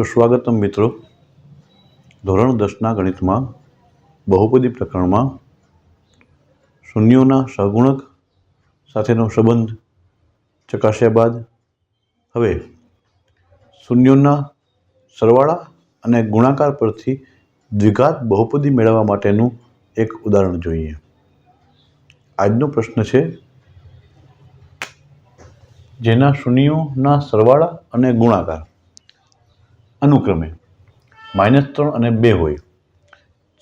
સુસ્વાગતમ મિત્રો. ધોરણ દસના ગણિતમાં, બહુપદી પ્રકરણમાં, શૂન્યોના સહગુણક સાથેનો સંબંધ ચકાસ્યા બાદ, હવે શૂન્યોના સરવાળા અને ગુણાકાર પરથી દ્વિઘાત બહુપદી મેળવવા માટેનું એક ઉદાહરણ જોઈએ. આજનો પ્રશ્ન છે, જેના શૂન્યોના સરવાળા અને ગુણાકાર. અનુક્રમે માઇનસ ત્રણ અને બે હોય.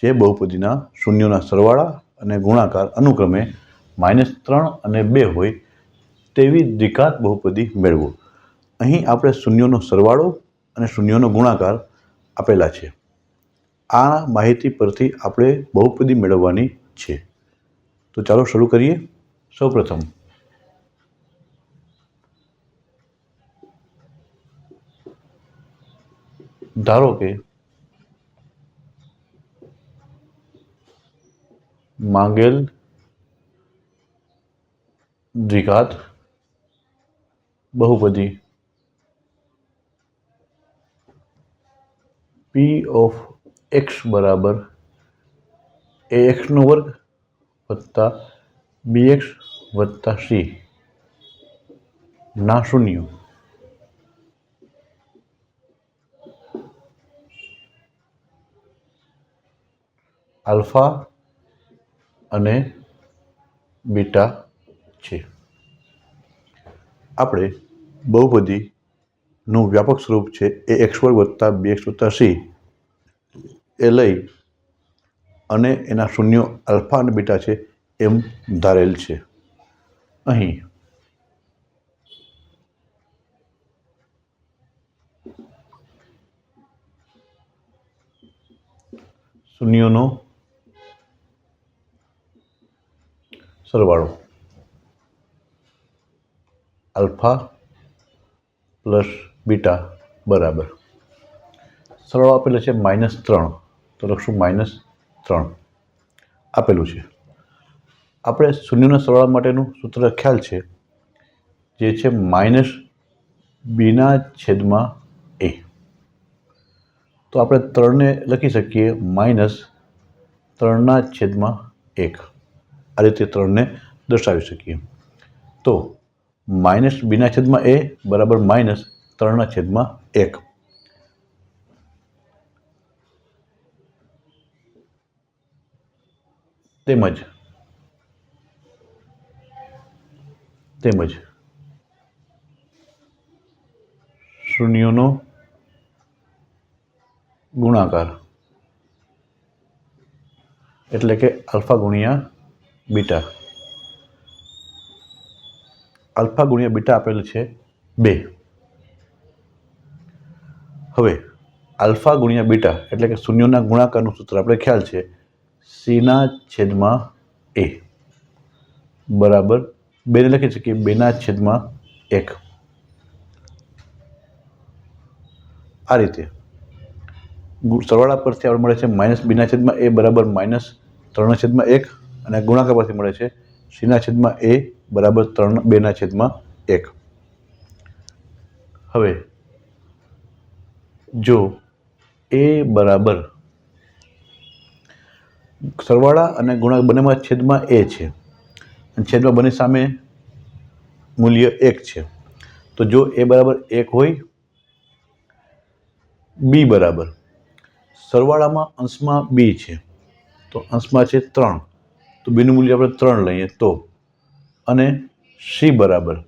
જે બહુપદીના શૂન્યોના સરવાળા અને ગુણાકાર અનુક્રમે માઇનસ ત્રણ અને બે હોય તેવી દ્વિઘાત બહુપદી મેળવો. અહીં આપણે શૂન્યોનો સરવાળો અને શૂન્યોનો ગુણાકાર આપેલા છે. આ માહિતી પરથી આપણે બહુપદી મેળવવાની છે. તો ચાલો શરૂ કરીએ. સૌપ્રથમ ધારો કે માંગેલ દ્વિઘાત બહુપદી પી ઓફ એક્સ બરાબર એ એક્સનો વર્ગ વત્તા બી એક્સ વત્તા સી ના શૂન્ય આલ્ફા અને બીટા છે. આપણે બહુપદીનું વ્યાપક સ્વરૂપ છે એ એક્સ વર્ગ વત્તા બી એક્સ વત્તા સી. એ લઈ અને એના શૂન્યો આલ્ફા અને બીટા છે એમ ધારેલ છે. અહીં શૂન્યોનો સરવાળો. આલ્ફા પ્લસ બીટા બરાબર. સરવાળો આપેલો છે માઇનસ ત્રણ. તો લખશું માઇનસ ત્રણ. આપેલું છે. આપણે શૂન્યના સરવાળા માટેનું સૂત્ર ખ્યાલ છે, જે છે માઇનસ બીના છેદમાં એ. તો આપણે ત્રણને લખી શકીએ માઇનસ ત્રણના છેદમાં એક. આ રીતે ત્રણને દર્શાવી શકીએ. તો માઇનસ બીના છેદમાં એ બરાબર માઇનસ ત્રણના છેદમાં એક. તેમજ તેમજ શૂન્યોનો ગુણાકાર. એટલે કે આલ્ફા ગુણ્યા બીટા. આલ્ફા ગુણ્યા બીટા આપેલ છે બે. હવે, આલ્ફા ગુણ્યા બીટા એટલે કે શૂન્યોના ગુણાકારનું સૂત્ર આપણે ખ્યાલ છે સીના છેદમાં એ. બરાબર. બેને લખી શકીએ બેના છેદમાં એક. આ રીતે. સરવાળા પરથી આપણે મળે છે માઇનસ બીના છેદમાં એ બરાબર માઇનસ ત્રણ છેદમાં એક. અને ગુણાકાર પરથી મળે છે. સીના છેદમાં એ બરાબર ત્રણ, બેના છેદમાં એક. હવે, જો એ બરાબર સરવાળા અને ગુણાકાર બંનેમાં છેદમાં એ છે, અને છેદમાં બંને સામે મૂલ્ય એક છે, તો જો એ બરાબર એક હોય, બી બરાબર. સરવાળામાં અંશમાં બી છે, તો અંશમાં છે ત્રણ. તો બીનું મૂલ્ય આપણે ત્રણ લઈએ તો. અને સી બરાબર.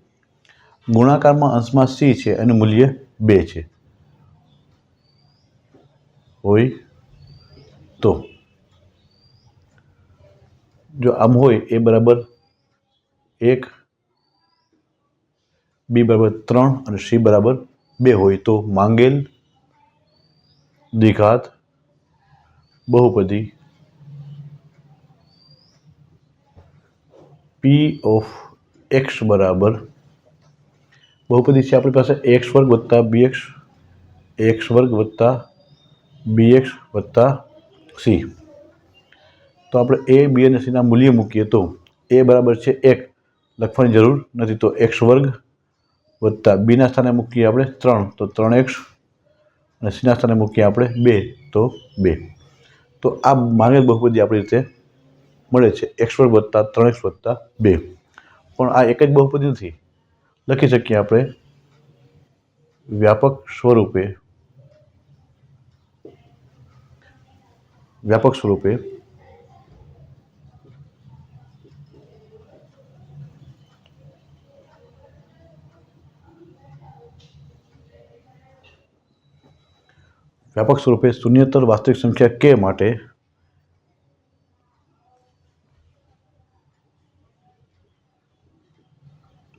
ગુણાકારમાં અંશમાં સી છે અને મૂલ્ય બે છે. હોય તો. જો આમ હોય, એ બરાબર એક, બી બરાબર ત્રણ અને સી બરાબર બે હોય તો માંગેલ, દ્વિઘાત, બહુપદી પી ઓફ એક્સ બરાબર. બહુપદી છે આપણી પાસે એક્સ વર્ગ વત્તા બી એક્સ એક્સ વર્ગ વત્તા બી એક્સ વત્તા સી તો આપણે એ બી અને સીના મૂલ્ય મૂકીએ તો એ બરાબર છે એક. લખવાની જરૂર નથી તો એક્સ વર્ગ વત્તા બીના સ્થાને મૂકીએ આપણે ત્રણ. તો ત્રણ એક્સ અને સીના સ્થાને મૂકીએ આપણે બે. તો બે. તો આ માંગેલ બહુપદી આપણી રીતે મળે છે. એક્સ વર્ગ વત્તા ત્રણ એક્સ વત્તા બે. પણ આ એક જ બહુપદી નથી. લખી શકીએ આપણે. વ્યાપક સ્વરૂપે વ્યાપક સ્વરૂપે વ્યાપક સ્વરૂપે શૂન્યતર વાસ્તવિક સંખ્યા કે માટે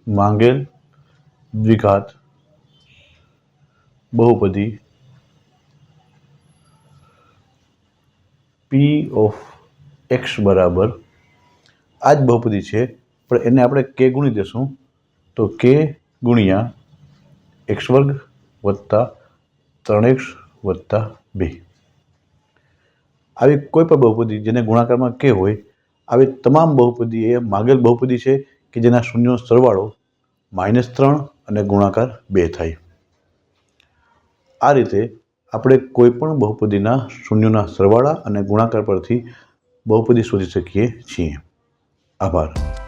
માંગેલ દ્વિઘાત બહુપદી પી ઓફ એક્સ બરાબર આ જ બહુપદી છે, પણ એને આપણે કે ગુણી દેશું તો કે ગુણ્યા એક્સ વર્ગ વત્તા ત્રણ એક્સ વત્તા બે. આવી કોઈ પણ બહુપદી જેને ગુણાકારમાં કે હોય, આવી તમામ બહુપદી એ માગેલ બહુપદી છે કે જેના શૂન્યનો સરવાળો માઇનસ ત્રણ અને ગુણાકાર બે થાય. આ રીતે આપણે કોઈપણ બહુપદીના શૂન્યોના સરવાળા અને ગુણાકાર પરથી બહુપદી શોધી શકીએ છીએ. આભાર.